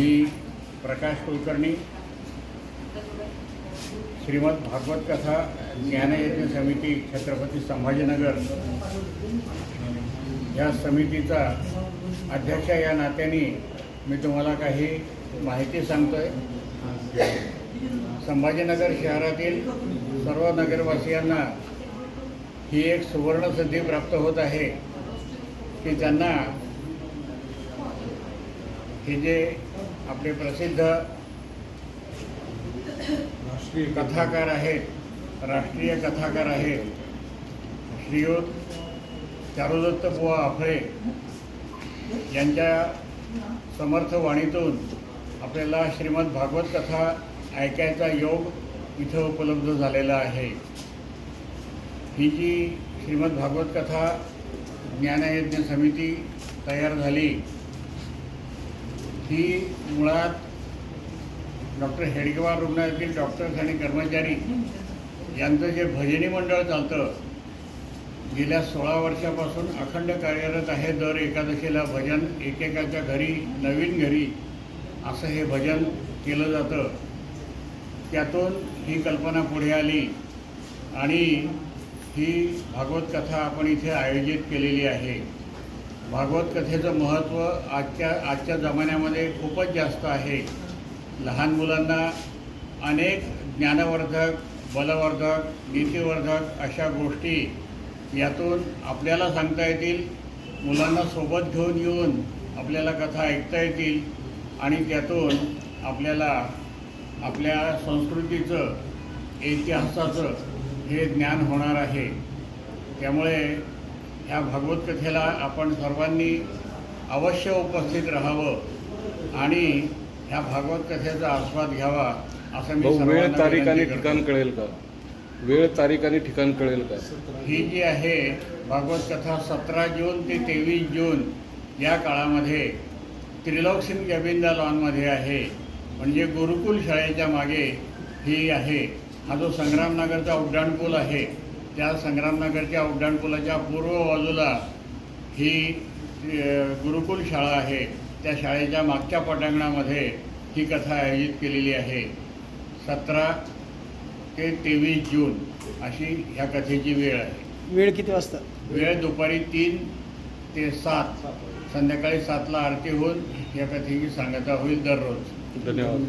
मी प्रकाश कुलकर्णी श्रीमद भागवत कथा ज्ञानयज्ञ समिती छत्रपती संभाजीनगर या समितीचा अध्यक्ष या नात्याने मी तुम्हाला काही माहिती सांगतोय. संभाजीनगर शहरातील सर्व नगरवासियांना ही एक सुवर्णसंधी प्राप्त होत आहे की त्यांना हे जे आपले प्रसिद्ध राष्ट्रीय कथाकार आहेत राष्ट्रीय कथाकार आहेत श्रीयुत चारुदत्त बुवा आफळे यांच्या समर्थ वाणीतून आपल्याला श्रीमद भागवत कथा ऐकायचा योग इथं उपलब्ध झालेला आहे. ही जी श्रीमद भागवत कथा ज्ञानयज्ञ समिती तयार झाली ही मुळात डॉक्टर हेडगेवार रुग्णालयातील डॉक्टर्स आणि कर्मचारी यांचं जे भजनी मंडळ चालतं गेल्या सोळा वर्षापासून अखंड कार्यरत आहे दर एकादशीला भजन एकेकाच्या घरी नवीन घरी असं हे भजन केलं जातं. त्यातून ही कल्पना पुढे आली आणि ही भागवत कथा आपण इथे आयोजित केलेली आहे. भागवत कथेचं महत्त्व आजच्या आजच्या जमान्यामध्ये खूपच जास्त आहे. लहान मुलांना अनेक ज्ञानवर्धक बलवर्धक नीतिवर्धक अशा गोष्टी यातून आपल्याला सांगता येतील मुलांना सोबत घेऊन येऊन आपल्याला कथा ऐकता येतील आणि त्यातून आपल्याला आपल्या संस्कृतीचं इतिहासाचं हे ज्ञान होणार आहे. त्यामुळे ह्या भागवत कथेला आपण सर्वांनी अवश्य उपस्थित राहावं आणि ह्या भागवत कथेचा आस्वाद घ्यावा असं मी वेळ तारीख आणि ठिकाण. कळेल का? वेळ तारीख आणि ठिकाण कळेल का? ही जी आहे भागवत कथा सतरा जून ते तेवीस जून या काळामध्ये त्रिलोक सिंग जबिंदा लॉनमध्ये आहे. म्हणजे गुरुकुल शाळेच्या मागे ही आहे. हा जो संग्रामनगरचा उड्डाणपूल आहे. त्या संग्रामनगरच्या उड्डाणपुलाच्या पूर्व बाजूला ही गुरुकुल शाळा आहे. त्या शाळेच्या मागच्या पटांगणामध्ये ही कथा आयोजित केलेली आहे. सतरा ते तेवीस जून अशी ह्या कथेची वेळ आहे. वेळ किती वाजता? वेळ दुपारी तीन ते सात. संध्याकाळी सातला आरती होऊन या कथेची सांगता होईल दररोज. धन्यवाद.